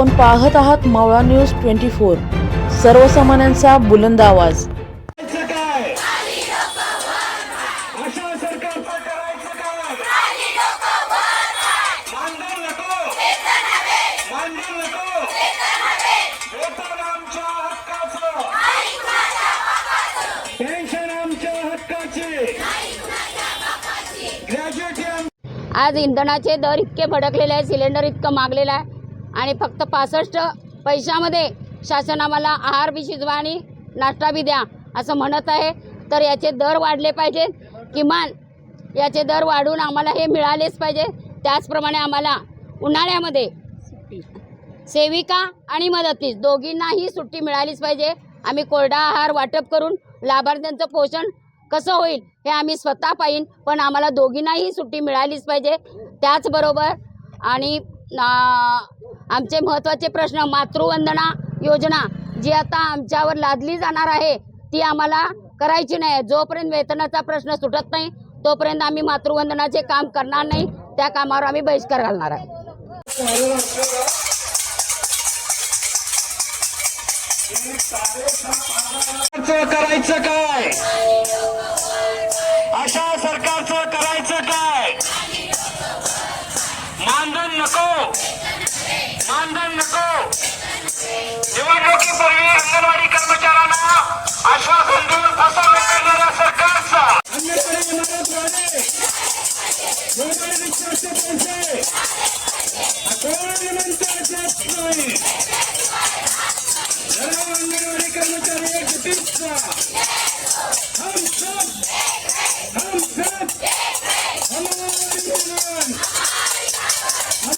आपण पाहत आहात मावळा न्यूज ट्वेंटी फोर. सर्वसामान्यांचा बुलंद आवाज. आज इंधनाचे दर इतके भडकलेले आहे सिलेंडर इतकं मागलेलं आहे. आणि फक्त पासष्ट पैशामध्ये शासन आम्हाला आहार बी शिजवा आणि नाश्ता बी द्या असं म्हणत आहे. तर याचे दर वाढले पाहिजेत किमान याचे दर वाढून आम्हाला हे मिळालेच पाहिजे. त्याचप्रमाणे आम्हाला उन्हाळ्यामध्ये सेविका आणि मदतनीस दोघींनाही सुट्टी मिळालीच पाहिजे. आम्ही कोरडा आहार वाटप करून लाभार्थ्यांचं पोषण कसं होईल हे आम्ही स्वतः पाहीन पण आम्हाला दोघींनाही सुट्टी मिळालीच पाहिजे. त्याचबरोबर आणि आमचे महत्त्वाचे प्रश्न मातृवंदना योजना जी आता आमच्यावर लादली जाणार आहे ती आम्हाला करायची नाही. जोपर्यंत वेतनाचा प्रश्न सुटत नाही तोपर्यंत आम्ही मातृवंदनाचे काम करणार नाही. त्या कामावर आम्ही बहिष्कार घालणार आहे. करायचं काय? अशा कर्मचारी